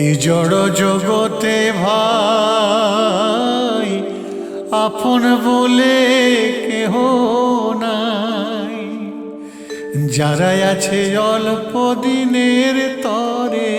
এই জড় জগতে ভাই আপন বলে কেহ নাই। যারা আছে অল্প দিনের তরে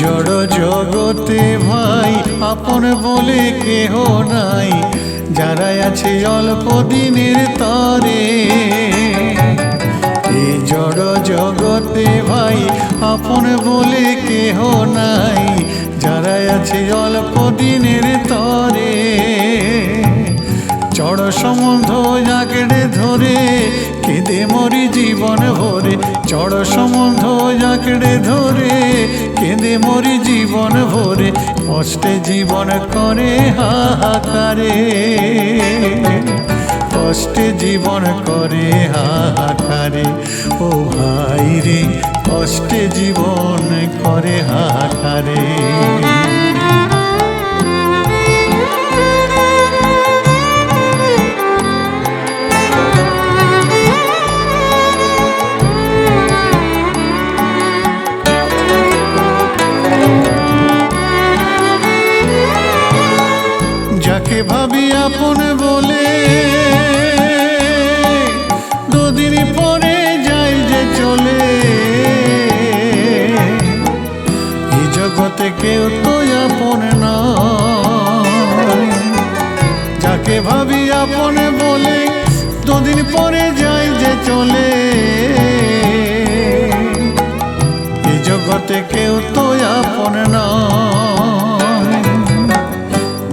জড় জগতে ভাই, আপন বলে কেহ নাই। যারা আছে অল্প দিনের তরে। এই জড় জগতে ভাই, আপন বলে কেহ নাই। যারা আছে অল্প দিনের তরে। চড় সম্বন্ধ জাগড়ে ধরে, কেঁদে মরি জীবন ভরে। চড় সম্বন্ধ জাগড়ে ধরে, কেঁদে মরি জীবন ভরে, কষ্টে জীবন করে হাহাকারে। কষ্টে জীবন করে হাহাকারে, ও ভাই রে, কষ্টে জীবন করে হাহাকারে। যাকে ভাবি আপন বলে, দুদিন পরে যাই যে চলে। এই জগতে কেউ তো আপন না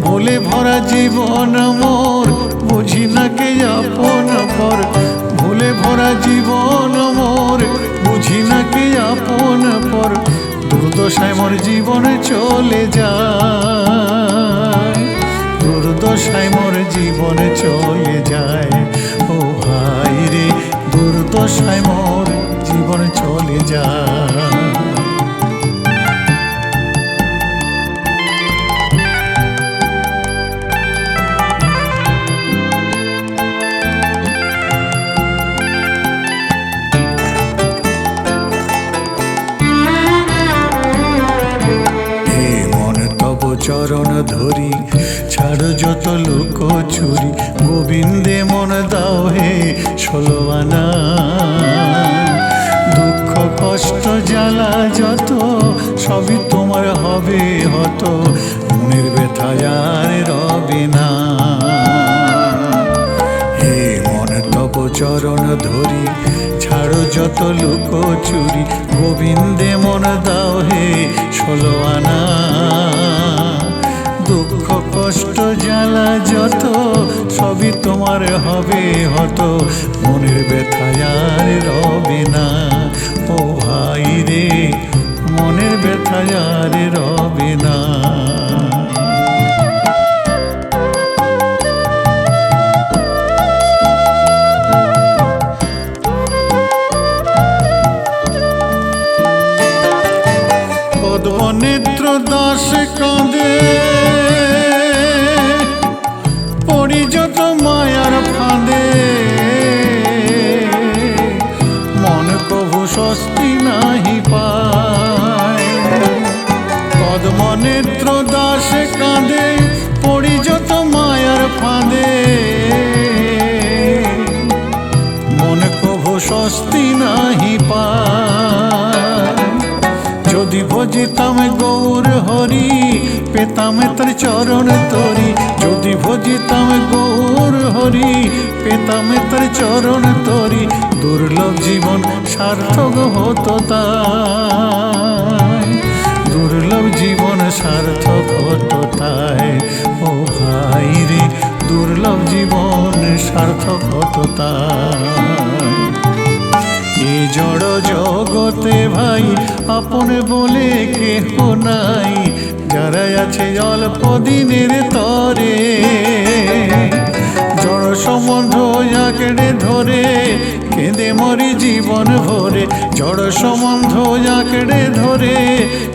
ভুলে ভরা জীবন মোর, বুঝি না কে আপন পর। ভুলে ভরা জীবন মোর, বুঝি না কে আপন পর। দুর্দশায় মোর জীবনে চলে যায়। দুর্দশায় মোর জীবনে চলে যায়। ও ভাই রে, দুর্দশায় মোর জীবন চলে যায়। চরণ ধরি ছাড় যত লোক ছুরি গোবিন্দে মন দাও হে ষোলোয়ানা দুঃখ, কষ্ট, জ্বালা যত, সবই তোমার হবে হত। মনের ব্যথা আর রবে না। হে মন তব চরণ ধরি, ছাড়ো যত লোক চুরি, গোবিন্দে মন দাও হে ষোলো আনা কষ্ট জ্বালা যত, সবই তোমার হবে হত। মনের ব্যথায় রবে না। ও ভাই রে, মনের ব্যথায় রবে না। স্বস্তি নাহি পায়। পদ্মনেত্র দাস কাঁদে পড়ি যত মায়ার ফাঁদে। মন কভু স্বস্তি নাহি পায়। যদি ভজিতাম গৌর হরি, পেতাম তার চরণ তরি। যদি ভজিতাম গৌর হরি, পেতাম তার চরণ তরি। দুর্লভ জীবন সার্থক হতো তাই। দুর্লভ জীবন সার্থক হতো তাই। ও ভাই রে, দুর্লভ জীবন সার্থক হতো তাই। এই জড় জগতে ভাই, আপন বলে কেহ নাই। যারা আছে অল্প দিনের তরে সম্বন্ধ আঁকড়ে ধরে, কেঁদে মরি জীবন ভরে। জড় সম্বন্ধ আঁকড়ে ধরে,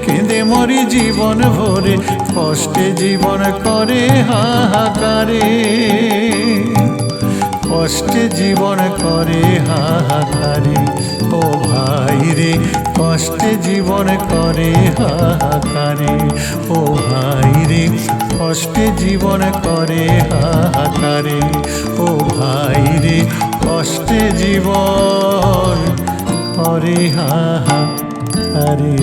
কেঁদে মরি জীবন ভরে। কষ্টে জীবন করে হাহাকারে, কষ্টে জীবন করে হাহাকারে। ও ভাই রে, কষ্টে জীবন করে হাহাকারে। ও ভাই রে কষ্টে জীবন করে হাহাকারে। ও ভাই রে কষ্টে জীবন করে হাহাকারে।